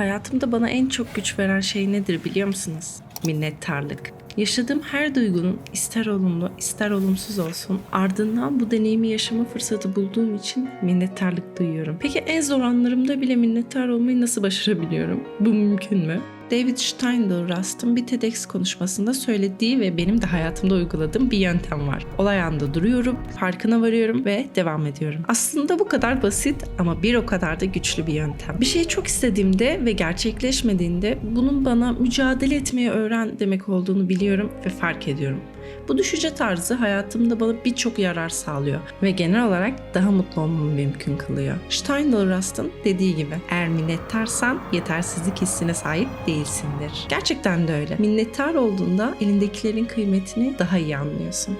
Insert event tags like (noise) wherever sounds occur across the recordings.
Hayatımda bana en çok güç veren şey nedir biliyor musunuz? Minnettarlık. Yaşadığım her duygunun ister olumlu ister olumsuz olsun ardından bu deneyimi yaşama fırsatı bulduğum için minnettarlık duyuyorum. Peki en zor anlarımda bile minnettar olmayı nasıl başarabiliyorum? Bu mümkün mü? David Steindl-Rust'ın bir TEDx konuşmasında söylediği ve benim de hayatımda uyguladığım bir yöntem var. Olay anda duruyorum, farkına varıyorum ve devam ediyorum. Aslında bu kadar basit ama bir o kadar da güçlü bir yöntem. Bir şeyi çok istediğimde ve gerçekleşmediğinde bunun bana mücadele etmeyi öğren demek olduğunu biliyorum ve fark ediyorum. Bu düşünce tarzı hayatımda bana birçok yarar sağlıyor ve genel olarak daha mutlu olmamı mümkün kılıyor. Steindl-Rust'ın dediği gibi eğer minnettarsan yetersizlik hissine sahip değilsindir. Gerçekten de öyle. Minnettar olduğunda elindekilerin kıymetini daha iyi anlıyorsun.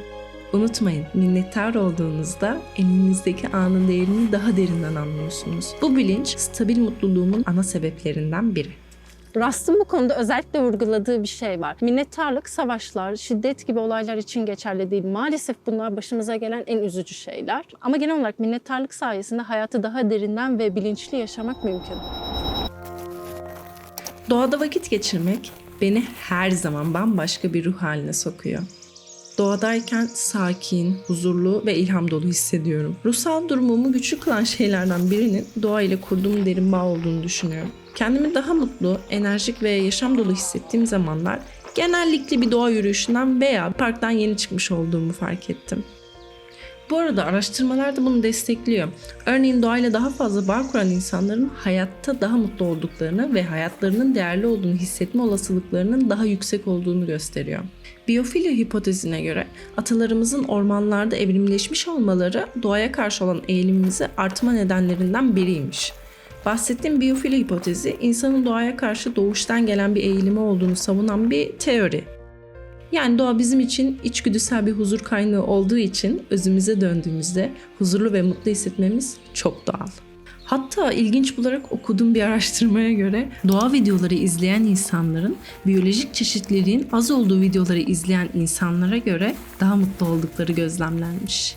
Unutmayın, minnettar olduğunuzda elinizdeki anın değerini daha derinden anlıyorsunuz. Bu bilinç stabil mutluluğumun ana sebeplerinden biri. Rust'ın bu konuda özellikle vurguladığı bir şey var. Minnettarlık savaşlar, şiddet gibi olaylar için geçerli değil. Maalesef bunlar başımıza gelen en üzücü şeyler. Ama genel olarak minnettarlık sayesinde hayatı daha derinden ve bilinçli yaşamak mümkün. Doğada vakit geçirmek beni her zaman bambaşka bir ruh haline sokuyor. Doğadayken sakin, huzurlu ve ilham dolu hissediyorum. Ruhsal durumumu güçlü kılan şeylerden birinin doğa ile kurduğum derin bağ olduğunu düşünüyorum. Kendimi daha mutlu, enerjik ve yaşam dolu hissettiğim zamanlar genellikle bir doğa yürüyüşünden veya parktan yeni çıkmış olduğumu fark ettim. Bu arada araştırmalar da bunu destekliyor. Örneğin doğayla daha fazla bağ kuran insanların hayatta daha mutlu olduklarını ve hayatlarının değerli olduğunu hissetme olasılıklarının daha yüksek olduğunu gösteriyor. Biyofilya hipotezine göre atalarımızın ormanlarda evrimleşmiş olmaları doğaya karşı olan eğilimimizi artma nedenlerinden biriymiş. Bahsettiğim biyofilya hipotezi insanın doğaya karşı doğuştan gelen bir eğilimi olduğunu savunan bir teori. Yani doğa bizim için içgüdüsel bir huzur kaynağı olduğu için özümüze döndüğümüzde huzurlu ve mutlu hissetmemiz çok doğal. Hatta ilginç bularak okuduğum bir (laughs) araştırmaya göre doğa videoları izleyen insanların biyolojik çeşitliliğin az olduğu videoları izleyen insanlara göre daha mutlu oldukları gözlemlenmiş.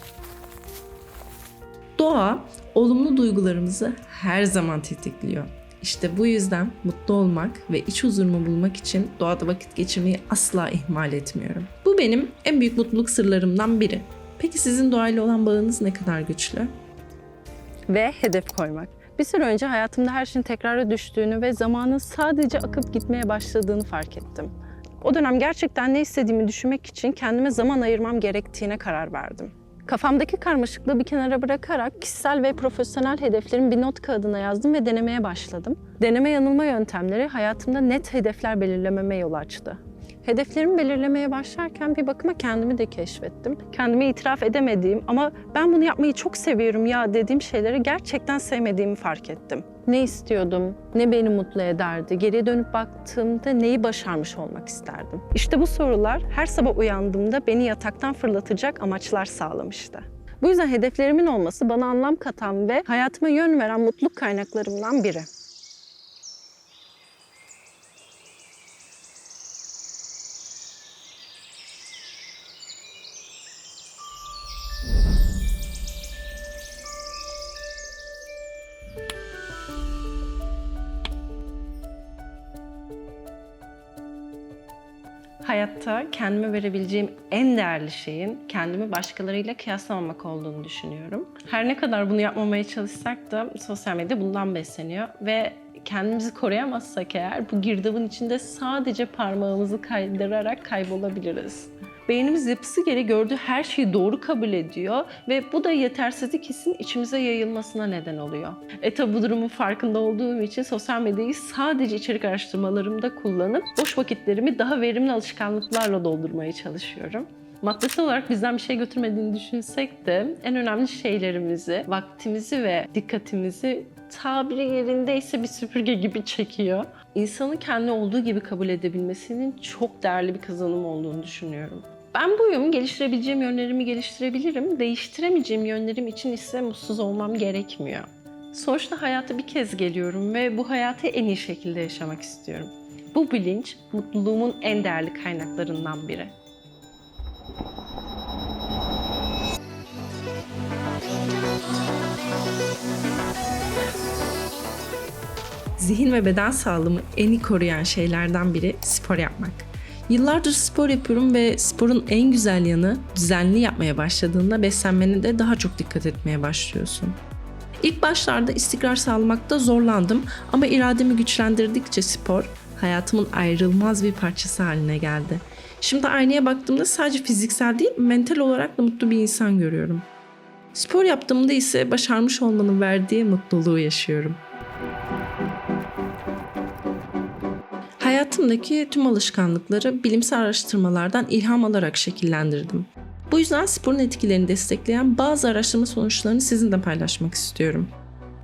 Doğa olumlu duygularımızı her zaman tetikliyor. İşte bu yüzden mutlu olmak ve iç huzurumu bulmak için doğada vakit geçirmeyi asla ihmal etmiyorum. Bu benim en büyük mutluluk sırlarımdan biri. Peki sizin doğayla olan bağınız ne kadar güçlü? Ve hedef koymak. Bir süre önce hayatımda her şeyin tekrara düştüğünü ve zamanın sadece akıp gitmeye başladığını fark ettim. O dönem gerçekten ne istediğimi düşünmek için kendime zaman ayırmam gerektiğine karar verdim. Kafamdaki karmaşıklığı bir kenara bırakarak kişisel ve profesyonel hedeflerimi bir not kağıdına yazdım ve denemeye başladım. Deneme yanılma yöntemleri hayatımda net hedefler belirlememe yol açtı. Hedeflerimi belirlemeye başlarken bir bakıma kendimi de keşfettim. Kendime itiraf edemediğim ama ben bunu yapmayı çok seviyorum ya dediğim şeyleri gerçekten sevmediğimi fark ettim. Ne istiyordum, ne beni mutlu ederdi, geriye dönüp baktığımda neyi başarmış olmak isterdim. İşte bu sorular her sabah uyandığımda beni yataktan fırlatacak amaçlar sağlamıştı. Bu yüzden hedeflerimin olması bana anlam katan ve hayatıma yön veren mutluluk kaynaklarımdan biri. Hayatta kendime verebileceğim en değerli şeyin kendimi başkalarıyla kıyaslamamak olduğunu düşünüyorum. Her ne kadar bunu yapmamaya çalışsak da sosyal medya bundan besleniyor ve kendimizi koruyamazsak eğer bu girdabın içinde sadece parmağımızı kaydırarak kaybolabiliriz. Beynimiz yapısı gereği gördüğü her şeyi doğru kabul ediyor ve bu da yetersizlik hissin içimize yayılmasına neden oluyor. E tabi bu durumun farkında olduğum için sosyal medyayı sadece içerik araştırmalarımda kullanıp boş vakitlerimi daha verimli alışkanlıklarla doldurmaya çalışıyorum. Maddesel olarak bizden bir şey götürmediğini düşünsek de en önemli şeylerimizi, vaktimizi ve dikkatimizi tabiri yerindeyse bir süpürge gibi çekiyor. İnsanın kendi olduğu gibi kabul edebilmesinin çok değerli bir kazanım olduğunu düşünüyorum. Ben buyum, geliştirebileceğim yönlerimi geliştirebilirim. Değiştiremeyeceğim yönlerim için ise mutsuz olmam gerekmiyor. Sonuçta hayata bir kez geliyorum ve bu hayatı en iyi şekilde yaşamak istiyorum. Bu bilinç mutluluğumun en değerli kaynaklarından biri. zihin ve beden sağlığımı en iyi koruyan şeylerden biri spor yapmak. Yıllardır spor yapıyorum ve sporun en güzel yanı düzenli yapmaya başladığında beslenmene de daha çok dikkat etmeye başlıyorsun. İlk başlarda istikrar sağlamakta zorlandım ama irademi güçlendirdikçe spor hayatımın ayrılmaz bir parçası haline geldi. Şimdi aynaya baktığımda sadece fiziksel değil mental olarak da mutlu bir insan görüyorum. Spor yaptığımda ise başarmış olmanın verdiği mutluluğu yaşıyorum. Hayatımdaki tüm alışkanlıkları bilimsel araştırmalardan ilham alarak şekillendirdim. Bu yüzden sporun etkilerini destekleyen bazı araştırma sonuçlarını sizinle paylaşmak istiyorum.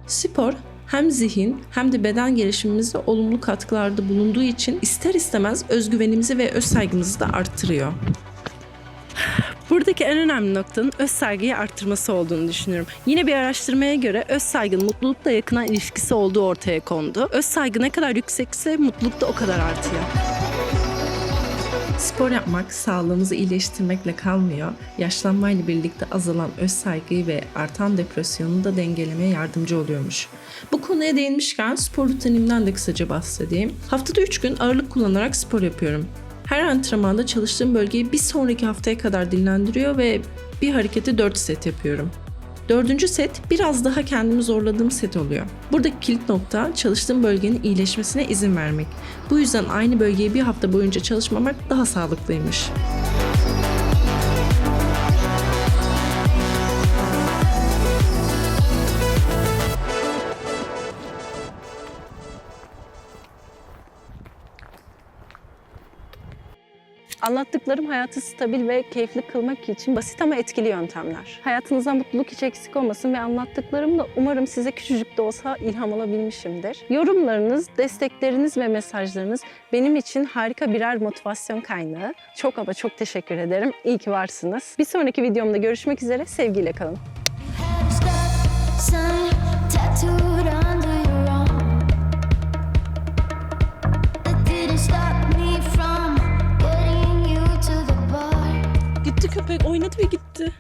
Spor hem zihin hem de beden gelişimimize olumlu katkılarda bulunduğu için ister istemez özgüvenimizi ve öz saygımızı da arttırıyor. Buradaki en önemli noktanın öz saygıyı arttırması olduğunu düşünüyorum. Yine bir araştırmaya göre öz saygının mutlulukla yakına ilişkisi olduğu ortaya kondu. Öz saygı ne kadar yüksekse mutluluk da o kadar artıyor. Spor yapmak sağlığımızı iyileştirmekle kalmıyor, yaşlanmayla birlikte azalan öz saygıyı ve artan depresyonu da dengelemeye yardımcı oluyormuş. Bu konuya değinmişken spor rutinimden de kısaca bahsedeyim. Haftada 3 gün ağırlık kullanarak spor yapıyorum. Her antrenmanda çalıştığım bölgeyi bir sonraki haftaya kadar dinlendiriyor ve bir hareketi 4 set yapıyorum. Dördüncü set biraz daha kendimi zorladığım set oluyor. Buradaki kilit nokta çalıştığım bölgenin iyileşmesine izin vermek. Bu yüzden aynı bölgeyi bir hafta boyunca çalışmamak daha sağlıklıymış. Anlattıklarım hayatı stabil ve keyifli kılmak için basit ama etkili yöntemler. Hayatınızdan mutluluk hiç eksik olmasın ve anlattıklarım da umarım size küçücük de olsa ilham alabilmişimdir. Yorumlarınız, destekleriniz ve mesajlarınız benim için harika birer motivasyon kaynağı. Çok ama çok teşekkür ederim. İyi ki varsınız. Bir sonraki videomda görüşmek üzere. Sevgiyle kalın. Sign tattooed under köpek oynadı ve gitti.